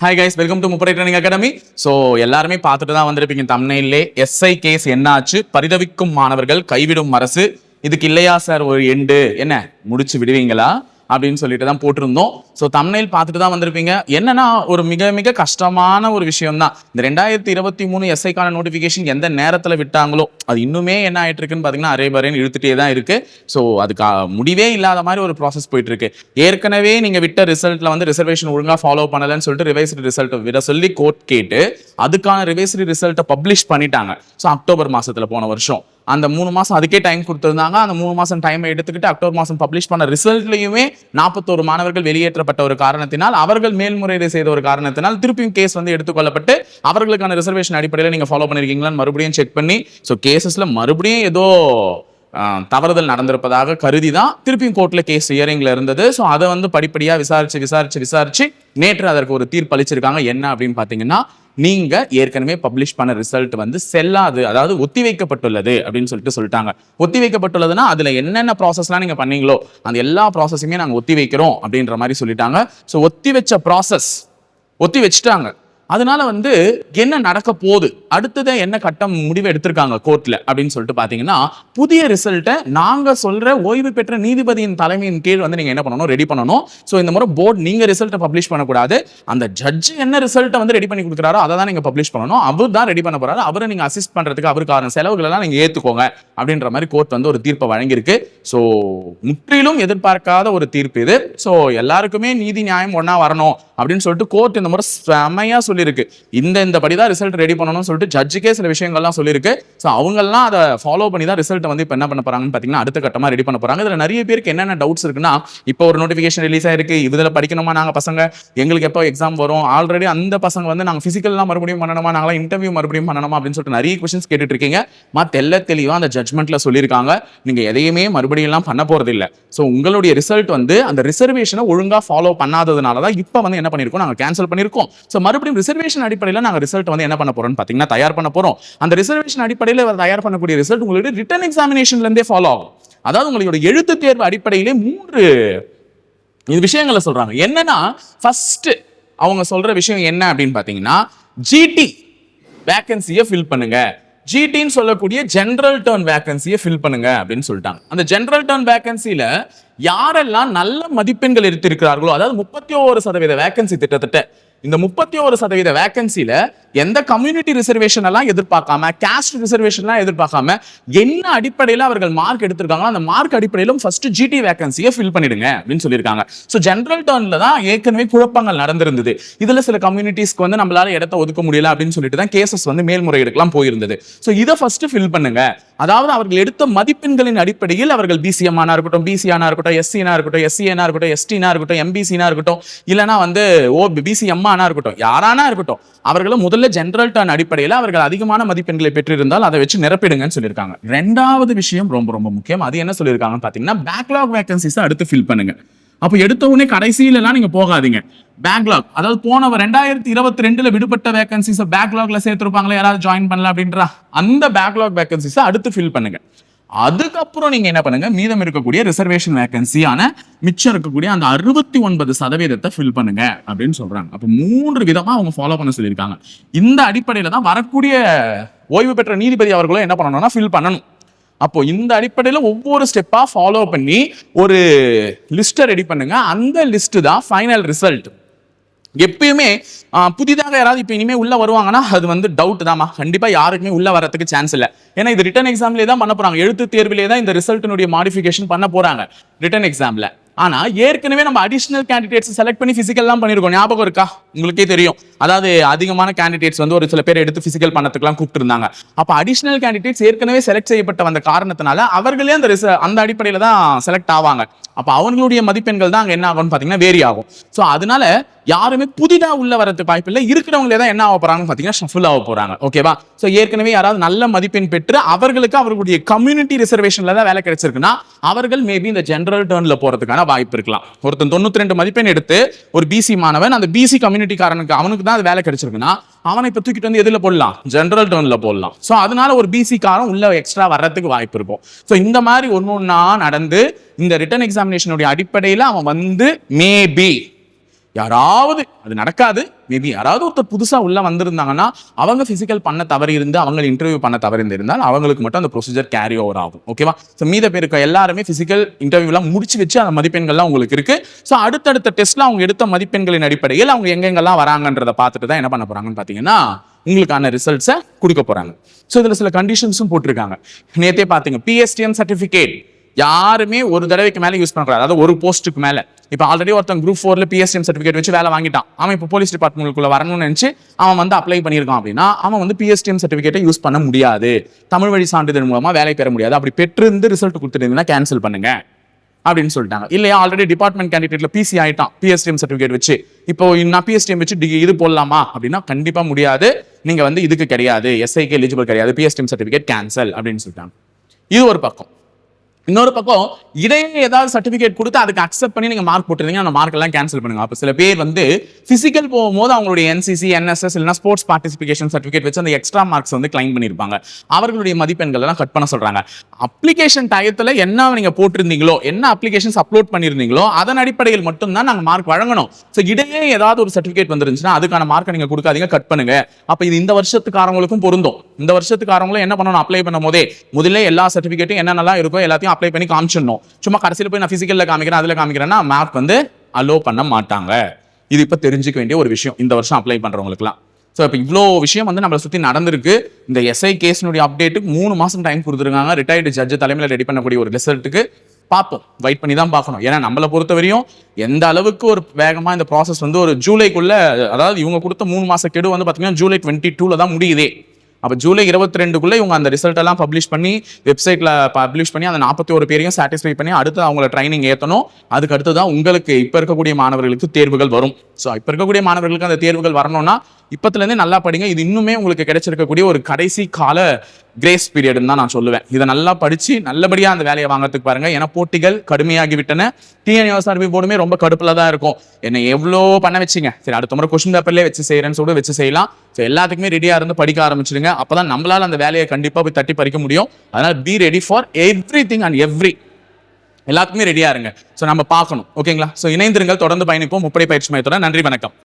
Hi guys welcome to முப்படை training academy so எல்லாருமே பார்த்துட்டு தான் வந்திருப்பீங்க. தமிழ்நிலே எஸ்ஐ கேஸ் என்னாச்சு? பரிதவிக்கும் மாணவர்கள் கைவிடும் அரசு இதுக்கு இல்லையா சார் ஒரு எண்டு என்ன? முடிச்சு விடுவீங்களா? அப்படின்னு சொல்லிட்டு தான் போட்டிருந்தோம். ஸோ தமிழில் பார்த்துட்டு தான் வந்திருப்பீங்க. என்னன்னா ஒரு மிக மிக கஷ்டமான ஒரு விஷயம் தான் இந்த ரெண்டாயிரத்தி இருபத்தி மூணு எஸ்ஐக்கான நோட்டிஃபிகேஷன் எந்த நேரத்தில் விட்டாங்களோ அது இன்னுமே என்ன ஆயிட்டு இருக்குன்னு பார்த்தீங்கன்னா அரே பரேன்னு இழுத்துட்டே தான் இருக்கு. ஸோ அதுக்கு முடிவே இல்லாத மாதிரி ஒரு ப்ராசஸ் போயிட்டு இருக்கு ஏற்கனவே நீங்கள் விட்ட ரிசல்ட்டில் வந்து ரிசர்வேஷன் ஒழுங்காக ஃபாலோ பண்ணலன்னு சொல்லிட்டு ரிவைஸ்டு ரிசல்ட் விட சொல்லி கோர்ட் கேட்டு அதுக்கான ரிவைஸ்டு ரிசல்ட்டை பப்ளிஷ் பண்ணிட்டாங்க. ஸோ அக்டோபர் மாதத்தில் போன வருஷம். அந்த மூணு மாதம் அதுக்கே டைம் கொடுத்துருந்தாங்க. அந்த மூணு மாதம் டைமை எடுத்துக்கிட்டு அக்டோபர் மாதம் பப்ளிஷ் பண்ண ரிசல்ட்லையுமே நாற்பத்தோரு மாணவர்கள் வெளியேற்றப்பட்ட ஒரு காரணத்தினால் அவர்கள் மேல்முறையீடு செய்த ஒரு காரணத்தினால் திருப்பியும் கேஸ் வந்து எடுத்துக்கொள்ளப்பட்டு அவர்களுக்கான ரிசர்வேஷன் அடிப்படையில் நீங்கள் ஃபாலோ பண்ணியிருக்கீங்களான்னு மறுபடியும் செக் பண்ணி ஸோ கேசஸில் மறுபடியும் ஏதோ தவறுதல் நடந்திருப்பதாக கருதி தான் திருப்பியும் கோர்ட்ல கேஸ் ஹியரிங்ல இருந்தது. ஸோ அதை வந்து படிப்படியாக விசாரிச்சு விசாரிச்சு விசாரிச்சு நேற்று அதற்கு ஒரு தீர்ப்பு அளிச்சிருக்காங்க. என்ன அப்படின்னு பாத்தீங்கன்னா நீங்க ஏற்கனவே பப்ளிஷ் பண்ண ரிசல்ட் வந்து செல்லாது அதாவது ஒத்திவைக்கப்பட்டுள்ளது அப்படின்னு சொல்லிட்டு சொல்லிட்டாங்க. ஒத்திவைக்கப்பட்டுள்ளதுன்னா அதுல என்னென்ன ப்ராசஸ்லாம் நீங்க பண்ணீங்களோ அந்த எல்லா ப்ராசஸுமே நாங்கள் ஒத்தி வைக்கிறோம் அப்படின்ற மாதிரி சொல்லிட்டாங்க. ஸோ ஒத்தி வச்ச ப்ராசஸ் ஒத்தி வச்சுட்டாங்க அதனால வந்து என்ன நடக்க போகுது? அடுத்தது என்ன கட்டம் முடிவு எடுத்திருக்காங்க கோர்ட்ல அப்படின்னு சொல்லிட்டு பாத்தீங்கன்னா புதிய ரிசல்ட்டை நாங்க சொல்ற ஓய்வு பெற்ற நீதிபதியின் தலைமையின் கீழ் வந்து நீங்க என்ன பண்ணணும்? ரெடி பண்ணணும். ஸோ இந்த முறை போர்டு நீங்க ரிசல்ட்டை பப்ளிஷ் பண்ணக்கூடாது. அந்த ஜட்ஜ் என்ன ரிசல்ட்டை வந்து ரெடி பண்ணி கொடுக்குறாரோ அதை தான் நீங்க பப்ளிஷ் பண்ணணும். அவர் தான் ரெடி பண்ண போறாரு. அவரை நீங்க அசிஸ்ட் பண்றதுக்கு அவருக்கான செலவுகள் எல்லாம் நீங்க ஏத்துக்கோங்க அப்படின்ற மாதிரி கோர்ட் வந்து ஒரு தீர்ப்பை வழங்கியிருக்கு. ஸோ முற்றிலும் எதிர்பார்க்காத ஒரு தீர்ப்பு இது. ஸோ எல்லாருக்குமே நீதி நியாயம் ஒன்னா வரணும் அப்படின்னு சொல்லிட்டு கோர்ட் இந்த முறை செமையா சொல்லியிருக்கு. இந்த இந்த படிதான் ரிசல்ட் ரெடி பண்ணணும்னு சொல்லிட்டு ஜட்ஜுக்கே சில விஷயங்கள்லாம் சொல்லியிருக்கு. ஸோ அவங்கெல்லாம் அதை ஃபாலோ பண்ணி தான் ரிசல்ட் வந்து இப்போ என்ன பண்ண போறாங்கன்னு பார்த்தீங்கன்னா அடுத்த கட்டமாக ரெடி பண்ண போறாங்க. இதில் நிறைய பேருக்கு என்னென்ன டவுட்ஸ் இருக்குன்னா இப்போ ஒரு நோட்டிஃபிகேஷன் ரிலீஸ் ஆயிருக்கு இதில் படிக்கணுமா நாங்கள் பசங்க? எங்களுக்கு எப்போ எக்ஸாம் வரும்? ஆல்ரெடி அந்த பசங்க வந்து நாங்கள் ஃபிசிக்கல்லாம் மறுபடியும் பண்ணணுமா? நாங்களாம் இன்டர்வியூ மறுபடியும் பண்ணணுமா? அப்படின்னு சொல்லிட்டு நிறைய கொஸ்டின்ஸ் கேட்டுட்டு இருக்கீங்க. தெல்ல தெளிவாக அந்த ஜட்மெண்ட்டில் சொல்லியிருக்காங்க. நீங்கள் எதையுமே மறுபடியும் எல்லாம் பண்ண போகிறது இல்லை ஸோ உங்களுடைய ரிசல்ட் வந்து அந்த ரிசர்வேஷனை ஒழுங்காக ஃபாலோ பண்ணாததுனால தான் இப்போ வந்து என்ன பண்ணிருக்கோம் நாங்கள் கேன்சல் பண்ணியிருக்கோம். ஸோ மறுபடியும் ரிசர்வேஷன் அடிப்படையில் நாங்கள் ரிசல்ட் வந்து என்ன பண்ண போகிறோம்னு பார்த்தீங்கன்னா தயார் பண்ண போகிறோம் அந்த ரிசர்வேஷன் அடிப்படையில் தயார் பண்ணக்கூடிய ரிசல்ட் உங்களுடைய ரிட்டன் எக்ஸாமினேஷன்லேருந்தே ஃபாலோ ஆகும். அதாவது உங்களுடைய எழுத்து தேர்வு அடிப்படையிலே மூன்று இது விஷயங்களை சொல்கிறாங்க என்னன்னா ஃபஸ்ட்டு அவங்க சொல்கிற விஷயம் என்ன அப்படின்னு பார்த்தீங்கன்னா ஜிடி வேக்கன்சியை ஃபில் பண்ணுங்க. ஜிடின்னு சொல்லக்கூடிய ஜென்ரல் டேர்ன் வேக்கன்சியை ஃபில் பண்ணுங்க அப்படின்னு சொல்லிட்டாங்க. அந்த ஜென்ரல் டேர்ன் வேக்கன்சியில் யாரெல்லாம் நல்ல மதிப்பெண்கள் எடுத்திருக்கிறார்களோ அதாவது முப்பத்தி ஒரு சதவீத வேக்கன்சி திட்டத்தட்ட இந்த முப்பத்தி ஒரு சதவீத வேகன்சியில எந்த கம்யூனிட்டி ரிசர்வேஷன் எல்லாம் எதிர்பார்க்காம கேஸ்ட் ரிசர்வேஷன்லாம் எதிர்பார்க்காம என்ன அடிப்படையில் அவர்கள் மார்க் எடுத்திருக்காங்களோ அந்த மார்க் அடிப்படையிலும் ஃபர்ஸ்ட் ஜிடி வேகன்சியை ஃபில் பண்ணிடுங்க அப்படின்னு சொல்லியிருக்காங்க. ஸோ ஜென்ரல் டர்ன்ல தான் ஏற்கனவே குழப்பங்கள் நடந்திருந்தது. இதுல சில கம்யூனிட்டிஸ்க்கு வந்து நம்மளால இடத்த ஒதுக்க முடியல அப்படின்னு சொல்லிட்டு தான் கேசஸ் வந்து மேல்முறையீடுக்கெல்லாம் போயிருந்தது. ஸோ இதை ஃபர்ஸ்ட் ஃபில் பண்ணுங்க. அதாவது அவர்கள் எடுத்த மதிப்பெண்களின் அடிப்படையில் அவர்கள் பிசிஎம்ஆனா இருக்கட்டும் பிசிஆனா இருக்கட்டும் எஸ்சினா இருக்கட்டும் எஸ்சிஎனா இருக்கட்டும் எஸ்டினா இருக்கட்டும் எம்பிசினா இருக்கட்டும் இல்லைனா வந்து ஓ பிசிஎம்ஆனா இருக்கட்டும் யாரானா இருக்கட்டும் அவர்களும் முதல்ல ஜென்ரல் டர்ன் அடிப்படையில் அவர்கள் அதிகமான மதிப்பெண்களை பெற்றிருந்தால் அதை வச்சு நிரப்பிடுங்கன்னு சொல்லியிருக்காங்க. ரெண்டாவது விஷயம் ரொம்ப ரொம்ப முக்கியம். அது என்ன சொல்லியிருக்காங்கன்னு பார்த்தீங்கன்னா பேக்லாக் வேகன்சிஸ் அடுத்து ஃபில் பண்ணுங்க. அப்போ எடுத்த உடனே கடைசியிலலாம் நீங்கள் போகாதீங்க. பேக்லாக் அதாவது போன ரெண்டாயிரத்தி இருபத்தி ரெண்டுல விடுபட்ட வேகன்சிஸ் பேக்லாக்ல சேர்த்துருப்பாங்களே? யாராவது ஜாயின் பண்ணல அப்படின்றா? அந்த பேக்லாக் வேகன்சிஸை அடுத்து ஃபில் பண்ணுங்க. அதுக்கப்புறம் நீங்க என்ன பண்ணுங்க? மீதம் இருக்கக்கூடிய ரிசர்வேஷன் வேகன்சியான மிச்சம் இருக்கக்கூடிய அந்த அறுபத்தி ஒன்பது சதவீதத்தை ஃபில் பண்ணுங்க அப்படின்னு சொல்றாங்க. அப்போ மூன்று விதமா அவங்க ஃபாலோ பண்ண சொல்லியிருக்காங்க. இந்த அடிப்படையில தான் வரக்கூடிய ஓய்வு பெற்ற நீதிபதி அவர்களும் என்ன பண்ணணும்னா ஃபில் பண்ணணும். அப்போ இந்த அடிப்படையில் ஒவ்வொரு ஸ்டெப்பாக ஃபாலோ பண்ணி ஒரு லிஸ்ட்டை ரெடி பண்ணுங்க. அந்த லிஸ்ட் தான் ஃபைனல் ரிசல்ட் எப்பயுமே புதிதாக யாராவது இப்போ இனிமேல் உள்ளே வருவாங்கன்னா அது வந்து டவுட் தாம்மா கண்டிப்பாக யாருக்குமே உள்ளே வரத்துக்கு சான்ஸ் இல்லை. ஏன்னா இது ரிட்டன் எக்ஸாம்லேயே தான் பண்ண போகிறாங்க எழுத்து தேர்விலே தான் இந்த ரிசல்ட்டினுடைய மாடிஃபிகேஷன் பண்ண போகிறாங்க ரிட்டன் எக்ஸாமில் ஆனால் ஏற்கனவே நம்ம அடிஷனல் கேண்டிடேட்ஸ் செலக்ட் பண்ணி ஃபிசிக்கல்லாம் பண்ணியிருக்கோம் ஞாபகம் இருக்கா? உங்களுக்கே தெரியும். அதாவது அதிகமான கேண்டிடேட்ஸ் வந்து ஒரு சில பேர் எடுத்து பிசிக்கல் பண்ணத்துக்குலாம் கூப்பிட்டு இருந்தாங்க அப்ப அடிஷனல் கேண்டிடேட்ஸ் ஏற்கனவே செலக்ட் செய்யப்பட்ட வந்த காரணத்தினால அவர்களே அந்த ரிச அந்த அடிப்படையில தான் செலக்ட் ஆவாங்க. அப்ப அவங்களுடைய மதிப்பெண்கள் தான் அங்கே என்ன ஆகும்னு பார்த்தீங்கன்னா வேரி ஆகும். ஸோ அதனால யாருமே புதிதா உள்ள வரதுக்கு வாய்ப்பு இல்லை. இருக்கிறவங்களே தான் என்ன ஆக போகிறாங்கன்னு பாத்தீங்கன்னா ஷஃபுல் ஆக போறாங்க. ஓகேவா ஸோ ஏற்கனவே யாராவது நல்ல மதிப்பெண் பெற்று அவர்களுக்கு அவர்களுடைய கம்யூனிட்டி ரிசர்வேஷன்ல தான் வேலை கிடைச்சிருக்குன்னா அவர்கள் மேபி இந்த ஜென்ரல் டேர்னில் போறதுக்கான வாய்ப்பு இருக்கலாம். ஒருத்தன் தொண்ணூத்தி ரெண்டு மதிப்பெண் எடுத்து ஒரு பிசி மாணவன் அந்த பிசி கம்யூனிட்டிக்காரனுக்கு அவனுக்கு தான் அது வேலை கிடைச்சிருக்குன்னா அவனை இப்ப தூக்கிட்டு வந்து எதுல போடலாம்? ஜெனரல் டர்ன்ல போடலாம். சோ அதனால ஒரு பிசி காரம் உள்ள எக்ஸ்ட்ரா வர்றதுக்கு வாய்ப்பு இருக்கும். சோ இந்த மாதிரி ஒண்ணு ஒண்ணா நடந்து இந்த ரிட்டன் எக்ஸாமினேஷனுடைய அடிப்படையில அவன் வந்து மேபி யாராவது அது நடக்காது. மேபி யாராவது ஒருத்தர் புதுசாக உள்ளே வந்திருந்தாங்கன்னா அவங்க ஃபிசிக்கல் பண்ண தவறி இருந்து அவங்க இன்டர்வியூ பண்ண தவறி இருந்தால் அவங்களுக்கு மட்டும் அந்த ப்ரொசீஜர் கேரி ஓவர் ஆகும். ஓகேவா ஸோ மீத பேருக்கு எல்லாருமே ஃபிசிக்கல் இன்டர்வியூலாம் முடிச்சு வச்சு அந்த மதிப்பெண்கள்லாம் உங்களுக்கு இருக்கு. ஸோ அடுத்தடுத்த டெஸ்ட்ல அவங்க எடுத்த மதிப்பெண்களின் அடிப்படையில் அவங்க எங்கெங்கெல்லாம் வராங்கன்றதை பார்த்துட்டு தான் என்ன பண்ண போகிறாங்கன்னு பார்த்தீங்கன்னா உங்களுக்கான ரிசல்ட்ஸை கொடுக்க போகிறாங்க ஸோ இதில் சில கண்டிஷன்ஸும் போட்டிருக்காங்க. நேற்றே பார்த்தீங்க பிஎஸ்டிஎம் சர்டிஃபிகேட் யாருமே ஒரு தடவைக்கு மேலே யூஸ் பண்ணக்கூடாது. அதாவது ஒரு போஸ்ட்டுக்கு மேலே. இப்போ ஆல்ரெடி ஒருத்தன் குரூப் ஃபோரில் பிஎஸ்டிஎம் சர்டிஃபிகேட் வச்சு வேலை வாங்கிட்டான். அவன் இப்போ போலீஸ் டிபார்ட்மெண்ட்டுக்குள்ள வரணும்னு நினச்சி அவன் வந்து அப்ளை பண்ணியிருக்கான் அப்படின்னா அவன் வந்து பிஎஸ்டிஎம் சர்டிஃபிகேட்டை யூஸ் பண்ண முடியாது. தமிழ் வழி சான்றிதழ் மூலமாக வேலை பெற முடியாது. அப்படி பெற்றிருந்து ரிசல்ட் கொடுத்துருந்தீங்கன்னா கேன்சல் பண்ணுங்க. அப்படின்னு சொல்லிட்டாங்க. இல்லையா ஆல்ரெடி டிபார்ட்மெண்ட் கேண்டிடேட்ல பிசி ஆயிட்டான். பிஎஸ்டிஎம் சர்டிஃபிகேட் வச்சு. இப்போ நான் பிஎஸ்டிஎம் வச்சு டி- இது போடலாமா? அப்படின்னா கண்டிப்பா முடியாது. நீங்க வந்து இதுக்கு கிடையாது. எஸ்ஐக்கு எலிஜிபிள் கிடையாது. பிஎஸ்டிஎம் சர்டிஃபிகேட் கேன்சல் அப்படின்னு சொல்லிட்டாங்க. இது ஒரு பக்கம். இன்னொரு பக்கம் இடையே ஏதாவது சர்டிஃபிகேட் கொடுத்து அதுக்கு அக்செப்ட் பண்ணி நீங்க மார்க் போட்டுருந்தீங்க அந்த மார்க் எல்லாம் கேன்சல் பண்ணுங்க. அப்போ சில பேர் வந்து பிசிக்கல் போகும்போது அவங்களுடைய என்சிசி என்எஸ்எஸ் இல்லைனா ஸ்போர்ட்ஸ் பார்ட்டிசிபேஷன் சர்டிஃபிகேட் வச்சு அந்த எக்ஸ்ட்ரா மார்க்ஸ் வந்து கிளைம் பண்ணியிருப்பாங்க. அவர்களுடைய மதிப்பெண்கள் எல்லாம் கட் பண்ண சொல்றாங்க. அப்ளிகேஷன் டயத்துல என்ன நீங்க போட்டிருந்தீங்களோ என்ன அப்ளிகேஷன்ஸ் அப்லோட் பண்ணியிருந்தீங்களோ அதன் அடிப்படையில் மட்டும்தான் நாங்க மார்க் வழங்கணும். ஸோ இடையே ஏதாவது ஒரு சர்டிஃபிகேட் வந்துருந்துச்சுன்னா அதுக்கான மார்க்கை நீங்க கொடுக்காதீங்க கட் பண்ணுங்க. அப்ப இது இந்த வருஷத்துக்காரங்களுக்கும் பொருந்தும். இந்த வருஷத்துக்காரங்களும் என்ன பண்ணணும்? அப்ளை பண்ணும் போதே முதல்ல எல்லா சர்டிஃபிகேட்டும் என்னென்னலாம் இருக்கோ எல்லாத்தையும் அப்ளை பண்ணி காமிச்சிடணும். சும்மா கடைசியில் போய் நான் ஃபிசிக்கலில் காமிக்கிறேன் அதில் காமிக்கிறேன்னா மேப் வந்து அலோவ் பண்ண மாட்டாங்க. இது இப்போ தெரிஞ்சுக்க வேண்டிய ஒரு விஷயம். இந்த வருஷம் அப்ளை பண்ணுறவங்களுக்குலாம் ஸோ இப்போ இவ்வளோ விஷயம் வந்து நம்மளை சுற்றி நடந்திருக்கு. இந்த எஸ்ஐ கேஸினுடைய அப்டேட்டுக்கு மூணு மாதம் டைம் கொடுத்துருக்காங்க. ரிட்டையர்டு ஜட்ஜ் தலைமையில் ரெடி பண்ணக்கூடிய ஒரு ரிசல்ட்டுக்கு பார்ப்போம். வெயிட் பண்ணி தான் பார்க்கணும். ஏன்னா நம்மளை பொறுத்தவரையும் எந்த அளவுக்கு ஒரு வேகமாக இந்த ப்ராசஸ் வந்து ஒரு ஜூலைக்குள்ளே அதாவது இவங்க கொடுத்த மூணு மாதம் கெடு வந்து பார்த்தீங்கன்னா ஜூலை டுவெண்ட்டி டூவில் தான் முடியுதே. அப்போ ஜூலை இருபத்தி ரெண்டுக்குள்ளே இவங்க அந்த ரிசல்ட் எல்லாம் பப்ளிஷ் பண்ணி வெப்சைட்ல பப்ளிஷ் பண்ணி அந்த நாற்பத்தி ஒரு பேரையும் சாட்டிஸ்ஃபை பண்ணி அடுத்து அவங்கள ட்ரைனிங் ஏற்றணும் அதுக்கு அடுத்து தான் உங்களுக்கு இப்போ இருக்கக்கூடிய மாணவர்களுக்கு தேர்வுகள் வரும். ஸோ இப்போ இருக்கக்கூடிய மாணவர்களுக்கு அந்த தேர்வுகள் வரணும்னா இப்பத்துலேருந்தே நல்லா படிங்க. இது இன்னுமே உங்களுக்கு கிடைச்சிருக்கக்கூடிய ஒரு கடைசி கால கிரேஸ் பீரியட்னு தான் நான் சொல்லுவேன். இதை நல்லா படித்து நல்லபடியாக அந்த வேலையை வாங்குறதுக்கு பாருங்கள் ஏன்னா போட்டிகள் கடுமையாகி விட்டன. டிஎன்யூஎஸ்ஆர்பி போர்டுமே ரொம்ப கடுப்பில் தான் இருக்கும். என்னை எவ்வளோ பண்ண வச்சுங்க. சரி அடுத்த முறை கொஸ்டின் பேப்பர்லேயே வச்சு செய்கிறேன்னு சொல்லிட்டு வச்சு செய்யலாம். ஸோ எல்லாத்துக்குமே ரெடியாக இருந்து படிக்க ஆரம்பிச்சிடுங்க. அப்பதான் நம்மளால் அந்த வேலையை கண்டிப்பாக போய் தட்டி பறிக்க முடியும். அதனால் be ready for everything and every எல்லாத்துக்குமே ரெடியாக இருங்க. ஸோ நம்ம பார்க்கணும். ஓகேங்களா ஸோ இணைந்திருங்கள். தொடர்ந்து பயணிப்போம். முப்படை பயிற்சி மையத்தோட நன்றி வணக்கம்.